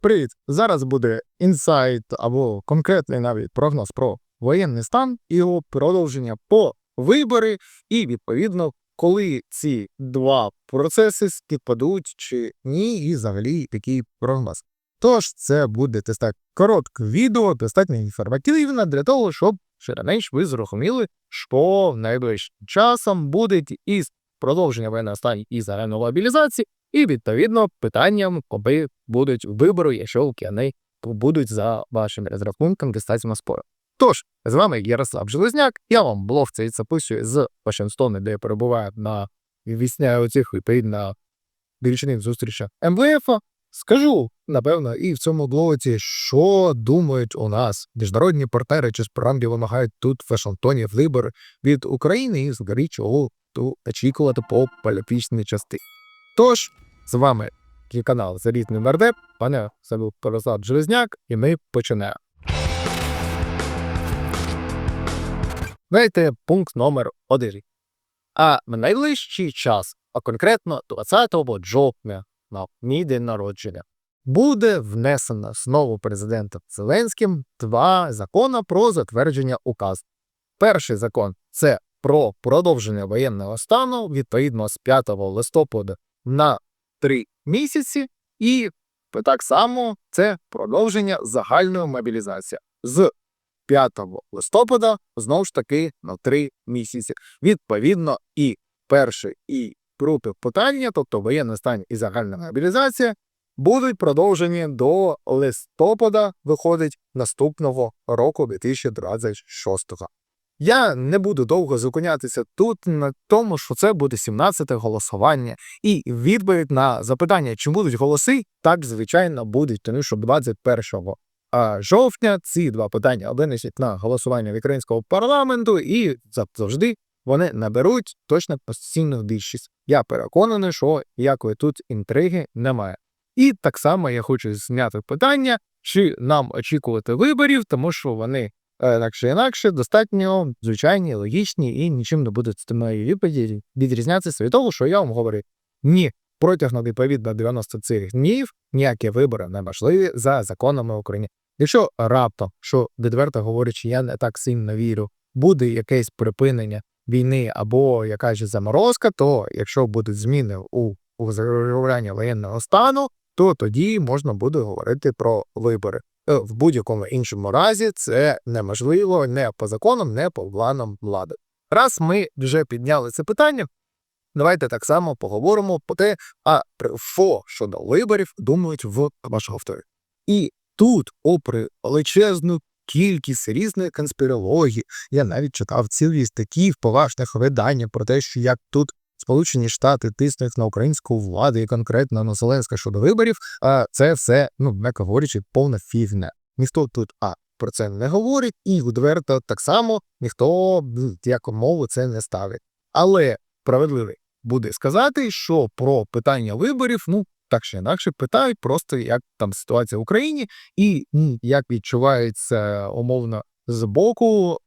Привіт! Зараз буде інсайт або конкретний навіть прогноз про воєнний стан і його продовження по вибори, і відповідно, коли ці два процеси співпадуть чи ні, і взагалі який прогноз. Тож це буде теж так коротке відео, достатньо інформативне для того, щоб широменш ви зрозуміли, що найближчим часом буде із продовження воєнного стану і загальної мобілізації, і відповідно питанням, коли будуть вибори, якщо вони будуть за вашим розрахунком достатньо спору. Тож, з вами Ярослав Железняк, я вам блог цей записую з Вашингтона, де я перебуваю на вісня оцих відповідно річних зустрічах МВФ. Скажу, напевно, і в цьому блоці, що думають у нас міжнародні партнери чи справді вимагають тут в Вашингтоні вибори від України і взагалі чого тут очікувати по політичній частині. Тож, з вами канал Залізний Нардеп, пане Сабіл Ярослав Железняк, і ми починаємо. Знаєте, пункт номер один. А в найближчий час, а конкретно 20 жовтня, на мій день народження, буде внесено знову президентом Зеленським два закони про затвердження указу. Перший закон це про продовження воєнного стану відповідно з 5 листопада на 3 місяці, і так само це продовження загальної мобілізації. З 5 листопада знову ж таки на 3 місяці. Відповідно, і перше, і друге питання, тобто воєнний стан і загальна мобілізація, будуть продовжені до листопада, виходить наступного року 2026 я не буду довго зупинятися тут на тому, що це буде 17-те голосування, і відповідь на запитання, чи будуть голоси, так звичайно будуть, тому що 21 жовтня ці два питання винесуть на голосування в українського парламенту, і завжди вони наберуть точно постійну більшість. Я переконаний, що якої тут інтриги немає. І так само я хочу зняти питання, чи нам очікувати виборів, тому що вони Е, так чи інакше, достатньо звичайні, логічні і нічим не будуть з моєї відповіді відрізнятися від того, що я вам говорю. Ні, протягом відповідно 90 цих днів ніякі вибори не важливі за законами України. Якщо раптом, що відверто говорячи, я не так сильно вірю, буде якесь припинення війни або якась заморозка, то якщо будуть зміни у, у воєнного стану, то тоді можна буде говорити про вибори. Е, в будь-якому іншому разі це неможливо не по законам, не по планам влади. Раз ми вже підняли це питання, давайте так само поговоримо про те, а що щодо виборів думають в вашого авторі. І тут, попри величезну кількість різних конспірологій, я навіть читав цілі статті в поважних виданнях про те, що як тут Сполучені Штати тиснуть на українську владу і конкретно на Зеленська щодо виборів, а це все, ну м'яко говорячи, повна фігня. Ніхто тут а про це не говорить, і відверто так само ніхто як мову це не ставить. Але справедливий буде сказати, що про питання виборів, ну так чи інакше, питають просто як там ситуація в Україні, і як відчувається умовно з боку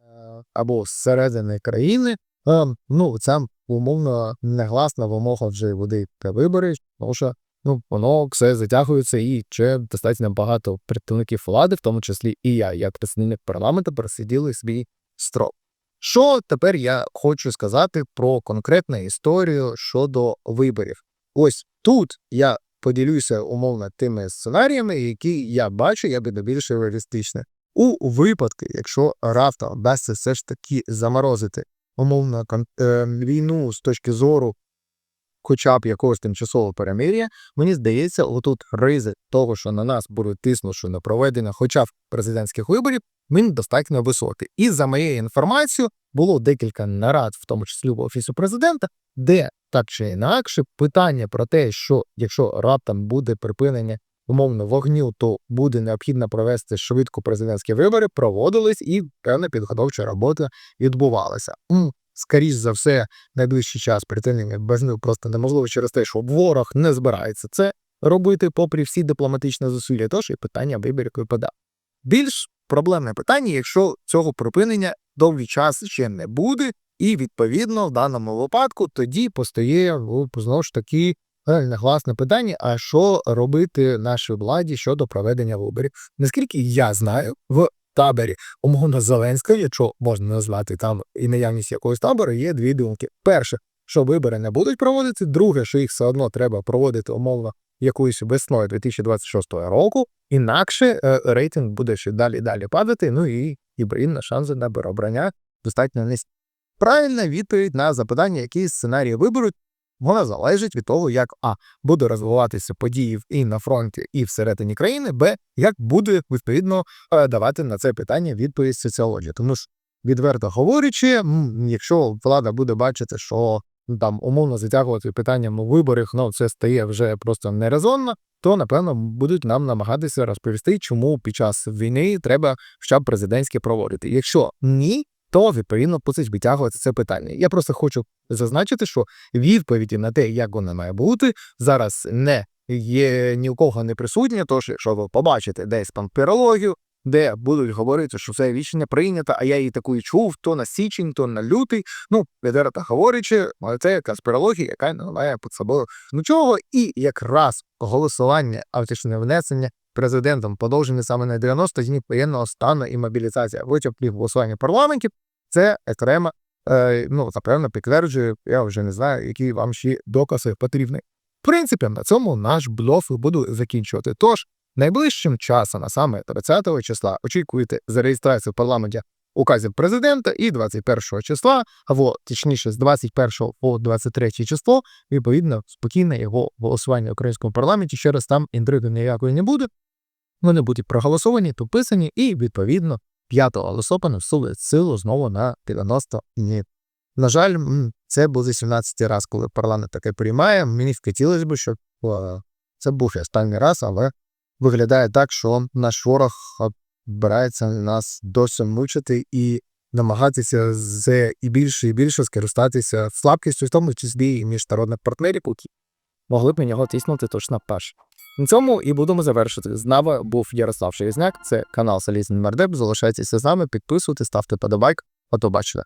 е, або зсередини країни. Ем, ну, це умовно негласна вимога вже води та вибори, тому що ну, воно все затягується і ще достатньо багато представників влади, в тому числі і я, як представник парламенту, просиділи свій строк. Що тепер я хочу сказати про конкретну історію щодо виборів? Ось тут я поділюся умовно тими сценаріями, які я бачу, я би більш реалістичне. У випадку, якщо раптом вдасться все ж таки заморозити умовно е, війну з точки зору хоча б якогось тимчасового перемир'я, мені здається, отут ризик того, що на нас будуть тиснути, що не проведення хоча б президентських виборів, він достатньо високий. І за моєю інформацією, було декілька нарад, в тому числі в офісу президента, де так чи інакше питання про те, що якщо раптом буде припинення умовно вогню, то буде необхідно провести швидко президентські вибори, проводились і певна підготовча робота відбувалася. Скоріше за все, найближчий час притинення без них просто неможливо через те, що ворог не збирається це робити, попри всі дипломатичні зусилля, тож і питання виборів випадає. Більш проблемне питання, якщо цього припинення довгий час ще не буде, і відповідно в даному випадку тоді постає знову ж таки реальне гласне питання: а що робити нашій владі щодо проведення виборів? Наскільки я знаю, в таборі умовно Зеленського, якщо можна назвати там і наявність якогось табору, є дві думки. Перше, що вибори не будуть проводити. Друге, що їх все одно треба проводити умовно якоюсь весною 2026 року. Інакше е, рейтинг буде ще далі далі падати. Ну і гібридна шанси на переобрання достатньо низькі. Правильна відповідь на запитання, які сценарії виберуть, вона залежить від того, як а буде розвиватися події і на фронті, і всередині країни, б як буде відповідно е, давати на це питання відповідь соціологія. Тому ж, відверто говорячи, якщо влада буде бачити, що ну, там умовно затягувати питанням виборів, ну це стає вже просто нерезонно, то напевно будуть нам намагатися розповісти, чому під час війни треба б президентське проводити. Якщо ні, то відповідно мусить витягувати це питання. Я просто хочу зазначити, що відповіді на те, як воно має бути, зараз не є ні у кого не присутня. Тож, якщо ви побачите десь пампірологію, де будуть говорити, що це рішення прийнято, а я її таку і чув, то на січень, то на лютий. Ну, відверто говорячи, але це конспірологія, яка не має під собою нічого. І якраз голосування, а точніше внесення президентом подовжені саме на 90 днів воєнного стану і мобілізація витягнув голосування парламентів. Це окремо, е, ну, напевно, підтверджує, я вже не знаю, які вам ще докази потрібні. В принципі, на цьому наш блог буду закінчувати. Тож, найближчим часом, а саме 30 числа, очікуйте за реєстрацію в парламенті указів президента і 21 числа, або точніше з 21 по 23 число, відповідно, спокійне його голосування в українському парламенті. Ще раз там інтриги ніякої не буде. Вони будуть проголосовані, підписані, і відповідно 5 листопада вступить силу знову на 90 днів. На жаль, це був 18 раз, коли парламент таке приймає. Мені хотілося б, щоб е, це був останній раз, але виглядає так, що наш ворог е, збирається нас досі мучити і намагатися з і більше і більше скористатися слабкістю, в тому числі і міжнародних партнерів, які могли б на нього тиснути точно перше. На цьому і будемо завершити. З нами був Ярослав Шевізняк, це канал Салізний Мардеп. Залишайтеся з нами, підписуйтесь, ставте подобайк. Ото бачите.